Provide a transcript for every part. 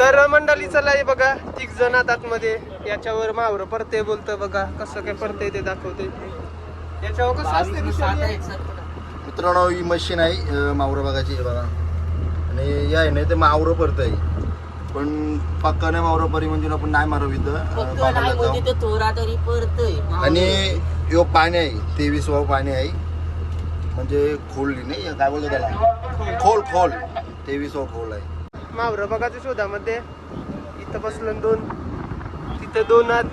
तर मंडळी चला हे बघा तिघ जण आत आतमध्ये याच्यावर मावर परते बोलतं बघा कसं काय परते ते दाखवते याच्यावर कसं असते? मित्रांनो ही मशीन आहे मावरं बघायची आहे बघा. आणि या आहे ना ते मावरं परत आहे पण पक्का नाही मावरं परी म्हणजे आपण नाही मारव इथं. नाही. म्हणजे ते थोडा तरी परतय. आणि यो पाणी आहे तेवीस वा पाणी आहे. म्हणजे खोलली नाही काय बोलतो त्याला? खोल खोल. तेवीस वा खोल आहे. मावर बघाच्या शोधामध्ये. इथं बसलं दोन. तिथं दोन आत.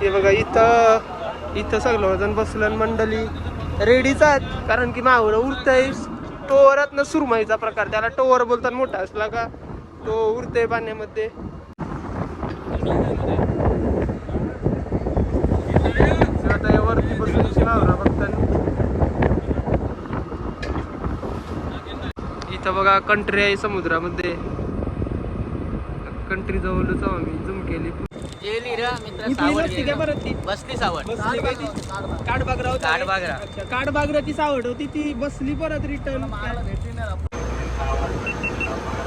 हे बघा इथं इथं सगळं जण बसलं मंडली रेडीच आहेत कारण की मावर उरतय टोवरात सुरमाईचा प्रकार. त्याला टोवर बोलतात मोठा असला का तो उरतय पाण्यामध्ये आता या वरती बसून मावरा बघतात इथं बघा कंट्री आहे समुद्रामध्ये. कंट्री जवळच आम्ही झूम केली गेली रे मित्र कुठली सावड बसली ती सावड ती? काठबागरा? काठबागरा. अच्छा, काठबागरा ती सावड होती ती बसली परत रिटर्न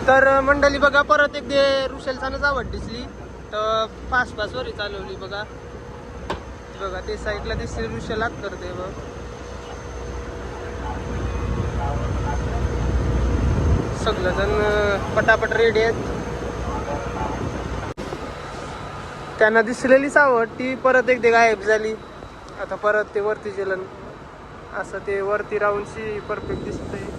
तर मंडळी बघा परत एक दे रुशेलसानच आवड दिसली. तर पाच पाच वरी चालवली बघा. बघा ते साईडला दिसते रुशेल आत करते बघ सगळंजण पटापट रेडी आहेत. त्यांना दिसलेली सावड ती परत एकदा गायब झाली. आता परत ते वरती जेलन. असं ते वरती राहूनशी परफेक्ट दिसतंय.